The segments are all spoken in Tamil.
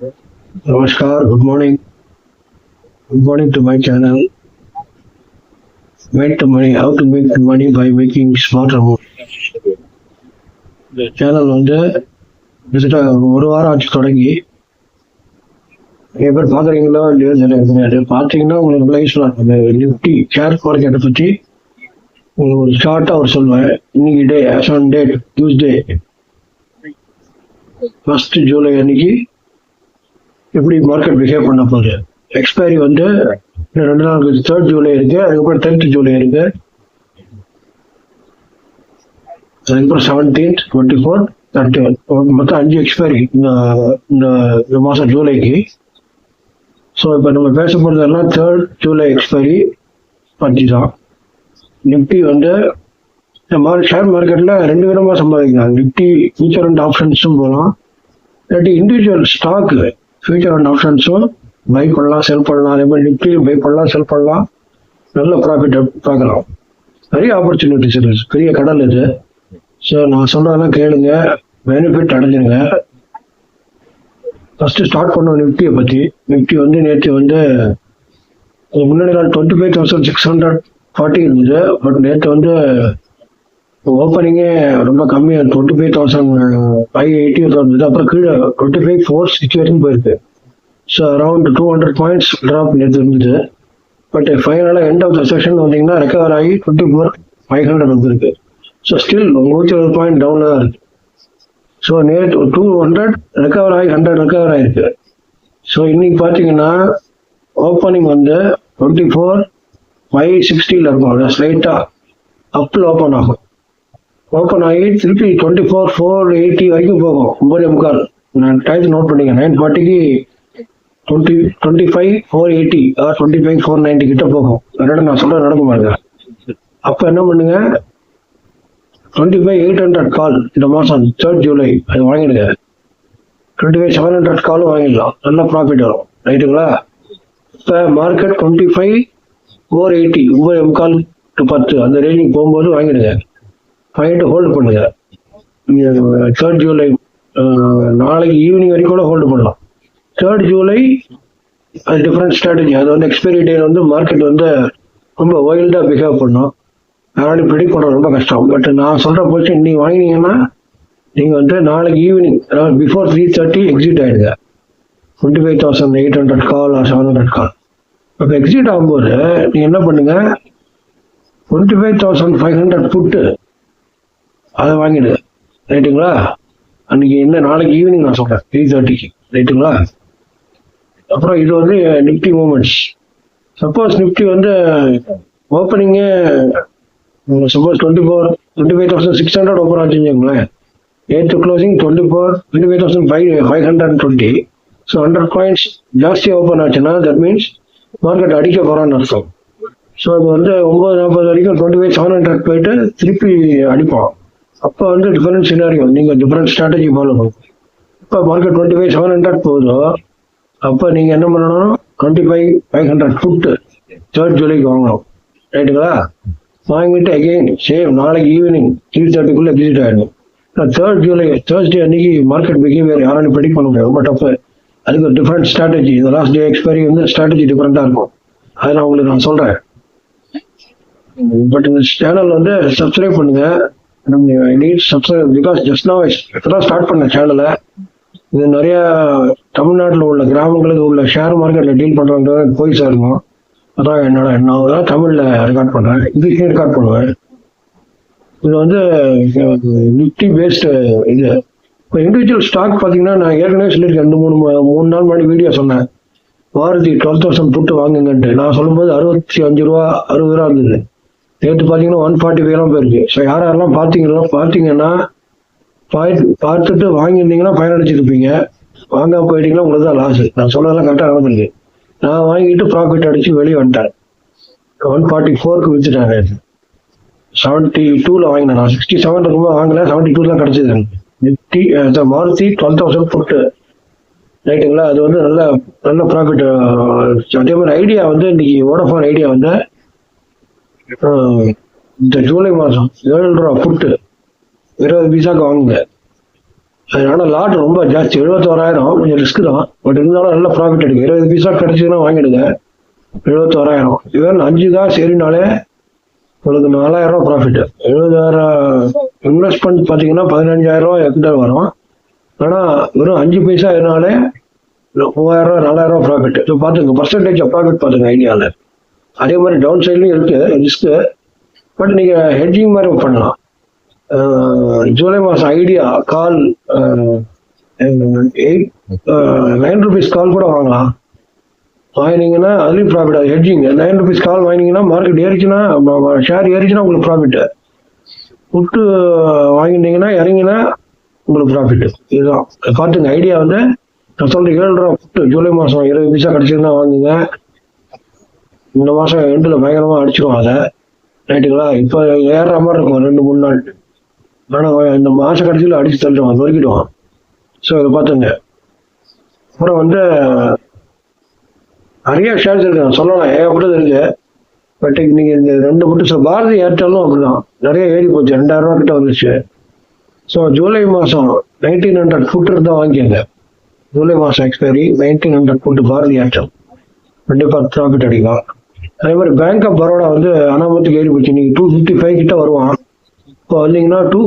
Namaskar, good morning. Good morning to my channel. Make the money, how to make the money by making smarter moves. இந்த சேனல் வந்து கிட்டத்தட்ட ஒரு வாரம் ஆச்சு தொடங்கி நிறைய பேர் பார்க்குறீங்களோ இல்லையோ தெரியாது பார்த்தீங்கன்னா உங்களுக்கு நல்லா யூஸ்ஃபுல்லாக இருக்கும் இந்த நிஃப்டி ஷேர் மார்க்கெட்டை பற்றி உங்களுக்கு ஒரு ஷார்ட்டாக ஒரு சொல்லுவேன் இன்னைக்கு day as on date Tuesday first July அன்னைக்கு எப்படி மார்க்கெட் பிஹேவ் பண்ண போகுது? எக்ஸ்பைரி வந்து ரெண்டு நாள் தேர்ட் ஜூலை இருக்கு அதுக்கப்புறம் டென்த் ஜூலை இருக்கு. அதுக்கப்புறம் seventeenth twenty four thirty one மொத்தம் அஞ்சு எக்ஸ்பைரி இந்த மாதம் ஜூலைக்கு ஸோ இப்போ நம்ம பேச போகிறதெல்லாம் தேர்ட் ஜூலை எக்ஸ்பைரி பற்றி தான். நிஃப்டி வந்து மாதிரி ஷேர் மார்க்கெட்டில் ரெண்டு விதமாக சம்பாதிக்கலாம். நிஃப்டி ஃபியூச்சர் அண்ட் ஆப்ஷன்ஸும் போகலாம் இல்லாட்டி இண்டிவிஜுவல் ஸ்டாக்கு ஃபியூச்சர் அண்ட் ஆப்ஷன்ஸும் பை பண்ணலாம் செல் பண்ணலாம் அதே மாதிரி நிஃப்டியும் பை பண்ணலாம் செல் பண்ணலாம். நல்ல ப்ராஃபிட் பார்க்கலாம். நிறைய ஆப்பர்ச்சுனிட்டிஸ் இருக்கு பெரிய கடல் இது. ஸோ நான் சொன்னதெல்லாம் கேளுங்க. பெனிஃபிட் அடைஞ்சிருங்க. ஃபஸ்ட்டு ஸ்டார்ட் பண்ண நிஃப்டியை பற்றி நிஃப்டி வந்து நேற்று வந்து முன்னாடி நாள் twenty five thousand six hundred forty இருந்தது. பட் நேற்று வந்து ஓப்பனிங்கே ரொம்ப கம்மியாக twenty five thousand five eighty இருந்தது அப்புறம் கீழே டுவெண்ட்டி ஃபைவ் ஃபோர் சிக்ஸ்டி வரைக்கும் போயிருக்கு so around two hundred points drop நேற்று இருந்தது பட் ஃபைனலாக எண்ட் ஆஃப் த செஷன் வந்தீங்கன்னா ரெக்கவர் ஆகி டுவெண்ட்டி ஃபோர் ஃபைவ் ஹண்ட்ரட் வந்துருக்கு ஸோ ஸ்டில் நூற்றி ஒரு பாயிண்ட் டவுனில் தான் இருக்கு. ஸோ நேற்று டூ ஹண்ட்ரட் ரெக்கவர் ஆகி ஹண்ட்ரட் ரெக்கவர் ஆகிருக்கு ஸோ இன்னைக்கு பார்த்தீங்கன்னா ஓப்பனிங் வந்து டுவெண்ட்டி ஃபோர் ஃபைவ் சிக்ஸ்டியில் இருக்கும். அது ஸ்லைட்டாக அப்பில் ஓப்பன் ஆகும். ஓப்பன் ஆகி திருப்பி டுவெண்ட்டி ஃபோர் ஃபோர் எயிட்டி வரைக்கும் போகும். ஒன்பது முக்கால். நான் டயத்தை நோட் பண்ணிக்க nine ஃபார்ட்டிக்கு twenty twenty five four eighty or twenty five four ninety கிட்ட போகும். அதனால நான் சொல்ல நடக்கும் பாருங்க அப்போ என்ன பண்ணுங்க? Twenty five eight hundred call இந்த மாதம் தேர்ட் ஜூலை அது வாங்கிடுங்க. டுவெண்ட்டி ஃபைவ் செவன் ஹண்ட்ரட் காலும் வாங்கிடலாம். நல்ல ப்ராஃபிட் வரும். ரைட்டுங்களா இப்போ market twenty five four eighty ஒன்பது முக்கால் டு பத்து. அந்த ரேஞ்சிங் போகும்போது வாங்கிடுங்க. ஃபைட்டு ஹோல்டு பண்ணுங்க. தேர்ட் ஜூலை நாளைக்கு ஈவினிங் வரைக்கும் கூட ஹோல்டு பண்ணலாம். தேர்ட் ஜூலை அது டிஃப்ரெண்ட் ஸ்ட்ராட்டஜி அது வந்து எக்ஸ்பைரி டே வந்து மார்க்கெட் வந்து ரொம்ப ஒயில்டாக பிஹேவ் பண்ணும். அதனால ப்ரிடிக் பண்ணுறது ரொம்ப கஷ்டம். பட் நான் சொல்கிற போச்சு இன்னைக்கு வாங்கினீங்கன்னா நீங்கள் வந்து நாளைக்கு ஈவினிங் அதாவது பிஃபோர் த்ரீ தேர்ட்டி எக்ஸிட் ஆகிடுங்க twenty five thousand eight hundred call or seven hundred call அப்போ எக்ஸிட் ஆகும்போது நீங்கள் என்ன பண்ணுங்கள் twenty five thousand five hundred put அதை வாங்கிடு. ரைட்டுங்களா? அன்னைக்கு என்ன நாளைக்கு ஈவினிங் நான் சொல்கிறேன் த்ரீ தேர்ட்டிக்கு ரைட்டுங்களா? அப்புறம் இது வந்து நிஃப்டி மூமெண்ட்ஸ் சப்போஸ் நிப்டி வந்து opening suppose twenty four twenty five thousand six hundred open ஆச்சுங்களேன் eighth closing twenty four twenty five thousand five five hundred twenty so hundred points ஜாஸ்தியாக ஓப்பன் ஆச்சுன்னா தட் மீன்ஸ் மார்க்கெட் அடிக்க போகிறான்னு அர்த்தம். ஸோ இப்போ வந்து ஒம்பது நாற்பது வரைக்கும் டுவெண்ட்டி ஃபைவ் செவன் ஹண்ட்ரட் போயிட்டு திருப்பி அடிப்போம். அப்போ வந்து டிஃபரெண்ட் சினாரியோ நீங்கள் டிஃபரெண்ட் ஸ்ட்ராட்டஜி ஃபாலோ பண்ணும் இப்போ market twenty five seven hundred போகுதோ அப்போ நீங்கள் என்ன பண்ணணும் twenty five five hundred put third ஜூலைக்கு வாங்கணும் ரைட்டுங்களா வாங்கிட்டு அகெயின் சேம் நாளைக்கு ஈவினிங் த்ரீ தேர்ட்டிக்குள்ளே எக்ஸிட் ஆகிடும் தேர்ட் ஜூலை தேர்ஸ்டே அன்னைக்கு மார்க்கெட் பிஹேவியர் யாராலும் ப்ரெடிக் பண்ண முடியாது. ரொம்ப டஃப் அதுக்கு ஒரு டிஃப்ரெண்ட் ஸ்ட்ராட்டஜி இந்த லாஸ்ட் டே எக்ஸ்பைரி வந்து ஸ்ட்ராட்டஜி டிஃப்ரெண்ட்டாக இருக்கும். அதை நான் உங்களுக்கு நான் சொல்கிறேன் பட் இந்த சேனல் வந்து சப்ஸ்கிரைப் பண்ணுங்க. நீட் சப்ஸ்கிரைப் பிகாஸ் ஜஸ்ட் நான் இப்போதான் ஸ்டார்ட் பண்ண சேனலை இது நிறைய தமிழ்நாட்டில் உள்ள கிராமங்களுக்கு உள்ள ஷேர் மார்க்கெட்டில் டீல் பண்ணுறவங்க போய் சேரணும். அதான் என்னோட நான் தான் தமிழில் ரெக்கார்ட் பண்ணுறேன் இது ரெக்கார்ட் பண்ணுவேன் இது வந்து நிஃப்டி பேஸ்டு இது. இப்போ இண்டிவிஜுவல் ஸ்டாக் பார்த்தீங்கன்னா நான் ஏற்கனவே சொல்லியிருக்கேன் ரெண்டு மூணு மூணு நாள் முன்னாடி வீடியோ சொன்னேன். மாருதி டுவெல் தௌசண்ட் புட்டு வாங்குங்கன்ட்டு. நான் சொல்லும்போது அறுபத்தி அஞ்சு ரூபா அறுபது ரூபா இருந்தது. நேற்று பார்த்தீங்கன்னா ஒன் ஃபார்ட்டி ஃபைவ்லாம் போயிருக்கு. ஸோ யார் யாரெல்லாம் பார்த்தீங்களோ பார்த்தீங்கன்னா பாய்- பார்த்துட்டு வாங்கியிருந்தீங்கன்னா பயனடைச்சிருப்பீங்க வாங்காம போயிட்டீங்கன்னா உங்களுக்கு தான் லாஸ் நான் சொன்னதெல்லாம் கரெக்டாக நடந்திருக்கு. நான் வாங்கிட்டு ப்ராஃபிட் அடித்து வெளியே வந்துட்டேன். ஒன் ஃபார்ட்டி ஃபோருக்கு விற்றுட்டேன் நேற்று செவன்ட்டி டூவில் வாங்கினேன் நான். சிக்ஸ்டி செவன் இருக்கும்போது வாங்கினேன் செவன்ட்டி டூ தான் கிடச்சிது எனக்கு. நிஃப்டி மாருதி டுவெல் தௌசண்ட் போட்டு. ரைட்டுங்களா? அது வந்து நல்ல நல்ல ப்ராஃபிட் அதே மாதிரி ஐடியா வந்து இன்னைக்கு வோடஃபோன் ஐடியா வந்து இந்த ஜூலை மாதம் ஏழு ரூபா புட்டு இருபது பீஸாக்கு வாங்குங்க. அதனால லாட் ரொம்ப ஜாஸ்தி. எழுபத்தோராயிரம் கொஞ்சம் ரிஸ்க் தான். பட் இருந்தாலும் நல்ல ப்ராஃபிட் எடுக்கும் இருபது பீஸா கிடைச்சதுன்னா வாங்கிடுங்க. எழுபத்தோராயிரம். இவன் அஞ்சு காசு சரினாலே உங்களுக்கு நாலாயிரம் ரூபா ப்ராஃபிட் எழுபதாயிரம் இன்வெஸ்ட்மெண்ட் பார்த்தீங்கன்னா பதினஞ்சாயிரம் ரூபா எக்கிட்ட வரும். ஆனால் வெறும் அஞ்சு பைசா இருந்தாலே மூவாயிரம் ரூபா நாலாயிரம் ரூபா ப்ராஃபிட் ஸோ பார்த்துங்க. பர்சன்டேஜ் ப்ராஃபிட் பார்த்துங்க ஐடியாவில் அதே மாதிரி டவுன் சைட்லையும் இருக்குது ரிஸ்க்கு பட் நீங்கள் ஹெட்ஜிங் மாதிரி பண்ணலாம். ஜூலை மாதம் Idea call eight nine rupees call கூட வாங்கலாம். வாங்கினீங்கன்னா அதுலேயும் ப்ராஃபிட் அது ஹெட்ஜிங் நைன் ருபீஸ் கால் வாங்கினீங்கன்னா மார்க்கெட் ஏறிச்சுன்னா ஷேர் ஏறிச்சுன்னா உங்களுக்கு ப்ராஃபிட் புட்டு வாங்கிட்டீங்கன்னா இறங்கினா உங்களுக்கு ப்ராஃபிட் இதுதான். பார்த்துங்க ஐடியா வந்து நான் சொல்கிறேன் ஏழு ரூபா புட்டு ஜூலை மாதம் இருபது பைசா கிடச்சிருந்தா வாங்குங்க. இந்த மாதம் எண்டில் பயங்கரமாக அடிச்சிடும் அதை. ரைட்டுங்களா இப்போ ஏறுற மாதிரி இருக்கும் ரெண்டு மூணு நாள். ஆனால் இந்த மாத கடைசியில் அடிச்சு தள்ளிடுவான் நொறுக்கிடுவான் ஸோ இதை பார்த்துங்க. அப்புறம் வந்து நிறைய ஷேர்ஸ் இருக்கு நான் சொல்லலாம் ஏகப்பட்டது இருக்கு. பட் இன்னைக்கு இந்த ரெண்டு மட்டும் பாரதி ஏர்டெல்லும் அப்படிதான். நிறைய ஏறி போச்சு ரெண்டாயிரம் ரூபா கிட்ட வந்துச்சு ஸோ ஜூலை மாதம் நைன்டீன் ஹண்ட்ரட் ஃபுட் இருந்தால் வாங்கிக்கோங்க. ஜூலை மாதம் expiry nineteen hundred put Bharti Airtel. கண்டிப்பாக ப்ராஃபிட் அடிக்கலாம். அதே மாதிரி பேங்க் ஆஃப் பரோடா வந்து அனாமத்துக்கு ஏறி போச்சு. இன்னைக்கு டூ ஃபிஃப்டி ஃபைவ் கிட்ட வருவான். இப்போ வந்தீங்கன்னா டூ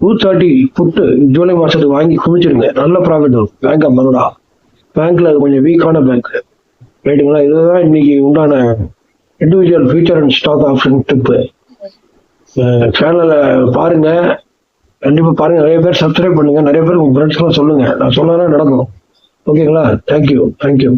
டூ தேர்ட்டி ஃபுட்டு ஜூலை மாதத்துக்கு வாங்கி குமிச்சிருங்க. நல்ல ப்ராஃபிட் வரும். பேங்க் ஆஃப் பரோடா பேங்க்ல அது கொஞ்சம் வீக்கான பேங்க் ரைட்டுங்களா இதுதான் இன்னைக்கு உண்டான individual future and stock option tip சேனலை பாருங்க. கண்டிப்பாக பாருங்க. நிறைய பேர் சப்ஸ்கிரைப் பண்ணுங்க. நிறைய பேர் உங்கள் ஃப்ரெண்ட்ஸ்லாம் சொல்லுங்க. நான் சொன்னா நடக்கும். ஓகேங்களா தேங்க்யூ தேங்க்யூ